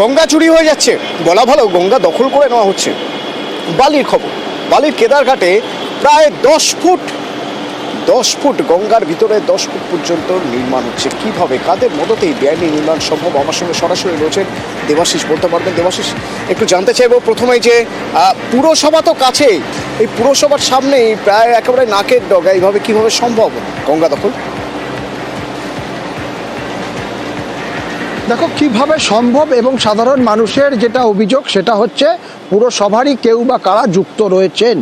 গঙ্গা চুরি হয়ে যাচ্ছে। বলা ভালো, গঙ্গা দখল করে নেওয়া হচ্ছে। বালির খবর, বালির কেদারঘাটে প্রায় দশ ফুট দশ ফুট গঙ্গার ভিতরে দশ ফুট পর্যন্ত নির্মাণ হচ্ছে। কীভাবে, কাদের মদতেই বেআইনি নির্মাণ সম্ভব? আমার সঙ্গে সরাসরি রয়েছেন দেবাশিস, বলতে পারবেন দেবাশিস? একটু জানতে চাইব প্রথমেই যে পুরসভা তো কাছেই, এই পুরসভার সামনেই প্রায় একেবারে নাকের ডগা। এইভাবে কীভাবে সম্ভব গঙ্গা দখল? দেখো কীভাবে সম্ভব এবং সাধারণ মানুষের যেটা অভিযোগ সেটা হচ্ছে পুরসভারই কেউ বা কারা যুক্ত রয়েছেন?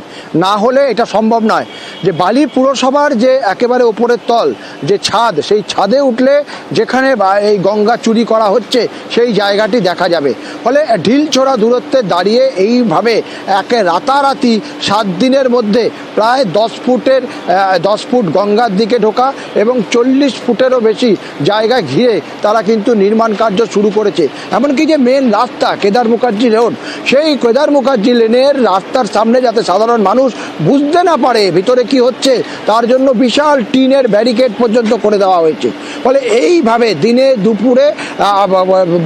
না হলে এটা সম্ভব নয় যে বালি পুরসভার যে একেবারে ওপরের তল, যে ছাদ, সেই ছাদে উঠলে যেখানে এই গঙ্গা চুরি করা হচ্ছে, সেই জায়গাটি দেখা যাবে। ফলে ঢিল ছোড়া দূরত্বে দাঁড়িয়ে এইভাবে একে রাতারাতি সাত দিনের মধ্যে প্রায় দশ ফুটের দশ ফুট গঙ্গার দিকে ঢোকা এবং চল্লিশ ফুটেরও বেশি জায়গা ঘিরে তারা কিন্তু নির্মাণ কার্য শুরু করেছে। এমনকি যে মেন রাস্তা, কেদার মুখার্জি রোড সেই কেদার মুখার্জি লেনের রাস্তার সামনে যাতে সাধারণ মানুষ বুঝতে না পারে ভিতরে কি হচ্ছে তার জন্য বিশাল টিনের ব্যারিকেড পর্যন্ত করে দেওয়া হয়েছে। ফলে এইভাবে দিনে দুপুরে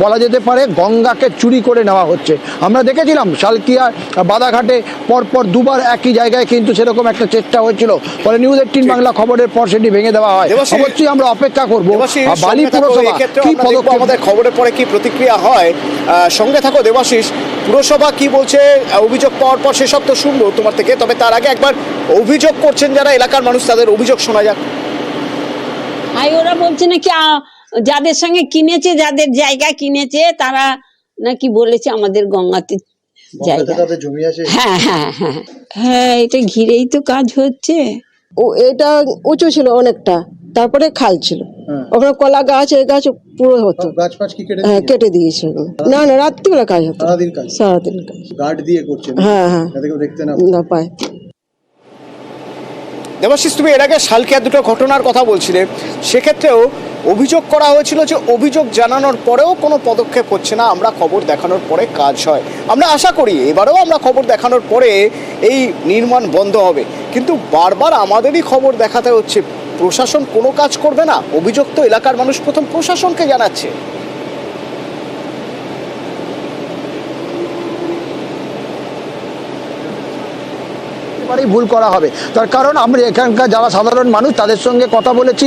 বলা যেতে পারে গঙ্গাকে চুরি করে নেওয়া হচ্ছে। আমরা দেখেছিলাম শালকিয়া বাদাঘাটে পরপর দুবার একই জায়গায় কিন্তু সেরকম একটা চেষ্টা হয়েছিল। ফলে নিউজ এইটিন বাংলা খবরের পর সেটি ভেঙে দেওয়া হয়। অবশ্যই আমরা অপেক্ষা করব। বালি পুরসভা কি পদক্ষেপ আমাদের খবরের পরে কি প্রতিক্রিয়া হয়। সঙ্গে থাকো দেবাশিস। পুরসভা কি বলছে? অভিযোগ পাওয়ার পর সেসব তো শুনব তোমার থেকে তবে তার আগে একবার অভিযোগ করছেন যারা এলাকার মানুষ তাদের অভিযোগ শোনা যাক। আই ওরা বলছে নাকি যাদের সঙ্গে কিনেছে যাদের জায়গা কিনেছে তারা নাকি বলেছে আমাদের গঙ্গাতে জায়গা। জমি হ্যাঁ হ্যাঁ হ্যাঁ। হ্যাঁ এটা ঘিরেই তো কাজ হচ্ছে। ও এটা উঁচু ছিল অনেকটা তারপরে খাল ছিল। ওখানে কলা গাছ এই গাছ পুরো হতো। গাছ ফাছ কি কেটে হ্যাঁ কেটে দিয়েছে ওগুলো। না না রাত্রিবেলা কাজ হতো। সারাদিন কাজ? সারাদিন কাজ। গার্ড দিয়ে করছেন হ্যাঁ হ্যাঁ। যাতে কেউ দেখতে না না পায়। দেবাশিস তুমি এর আগে শালকিয়া দুটো ঘটনার কথা বলছিলে। সেক্ষেত্রেও অভিযোগ করা হয়েছিল যে অভিযোগ জানানোর পরেও কোনো পদক্ষেপ হচ্ছে না। আমরা খবর দেখানোর পরে কাজ হয়। আমরা আশা করি এবারেও আমরা খবর দেখানোর পরে এই নির্মাণ বন্ধ হবে। কিন্তু বারবার আমাদেরই খবর দেখাতে হচ্ছে। প্রশাসন কোনো কাজ করবে না? অভিযুক্ত এলাকার মানুষ প্রথম প্রশাসনকে জানাচ্ছে। একেবারেই ভুল করা হবে। তার কারণ আমরা এখানকার যারা সাধারণ মানুষ, তাদের সঙ্গে কথা বলেছি।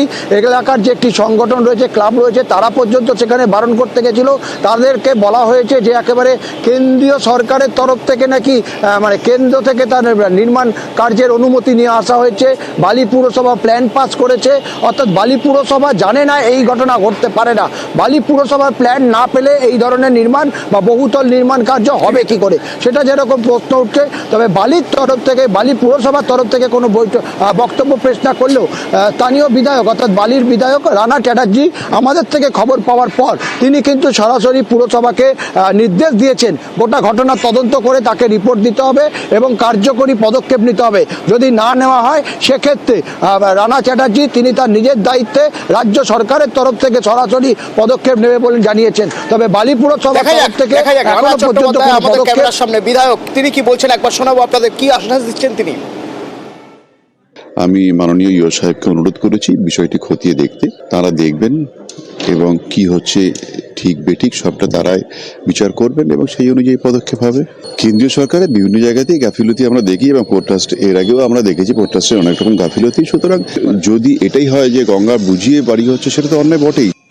এলাকার যে একটি সংগঠন রয়েছে, ক্লাব রয়েছে, তারা পর্যন্ত সেখানে বারণ করতে গেছিল। তাদেরকে বলা হয়েছে যে একেবারে কেন্দ্রীয় সরকারের তরফ থেকে নাকি মানে কেন্দ্র থেকে তার নির্মাণ কার্যের অনুমতি নিয়ে আসা হয়েছে। বালি পুরসভা প্ল্যান পাস করেছে। অর্থাৎ বালি পুরসভা জানে না এই ঘটনা ঘটতে পারে না। বালি পুরসভার প্ল্যান না পেলে এই ধরনের নির্মাণ বা বহুতল নির্মাণ কার্য হবে কি করে? সেটা যেরকম প্রশ্ন উঠছে, তবে বালির তরফ থেকে, বালি পুরসভার তরফ থেকে কোনো বৈঠক বক্তব্য পেশ না করলেও স্থানীয় বিধায়ক অর্থাৎ বালির বিধায়ক রানা চ্যাটার্জি আমাদের থেকে খবর পাওয়ার পর তিনি কিন্তু সরাসরি পুরসভাকে নির্দেশ দিয়েছেন। গোটা ঘটনা তদন্ত করে তাকে রিপোর্ট দিতে হবে এবং কার্যকরী পদক্ষেপ নিতে হবে। যদি না নেওয়া হয় সেক্ষেত্রে রানা চ্যাটার্জি তিনি তার নিজের দায়িত্বে রাজ্য সরকারের তরফ থেকে সরাসরি পদক্ষেপ নেবে বলে জানিয়েছেন। তবে বালি পুরসভার তরফ থেকে পদক্ষেপ সামনে বিধায়ক তিনি কি বলছেন? একবার শোনাবো আপনাদের কি আশ্বাস দিচ্ছেন তিনি? আমি মাননীয় ইয় সাহেবকে অনুরোধ করেছি বিষয়টি খতিয়ে দেখতে। তারা দেখবেন এবং কি হচ্ছে ঠিক বেঠিক সবটা তারাই বিচার করবেন এবং সেই অনুযায়ী পদক্ষেপ হবে। কেন্দ্রীয় সরকারের বিভিন্ন জায়গাতেই গাফিলতি আমরা দেখি এবং পোর্ট ট্রাস্ট এর আগেও আমরা দেখেছি পোর্ট ট্রাস্টের অনেক রকম গাফিলতি। সুতরাং যদি এটাই হয় যে গঙ্গা বুঝিয়ে বাড়ি হচ্ছে, সেটা তো অন্যায় বটেই।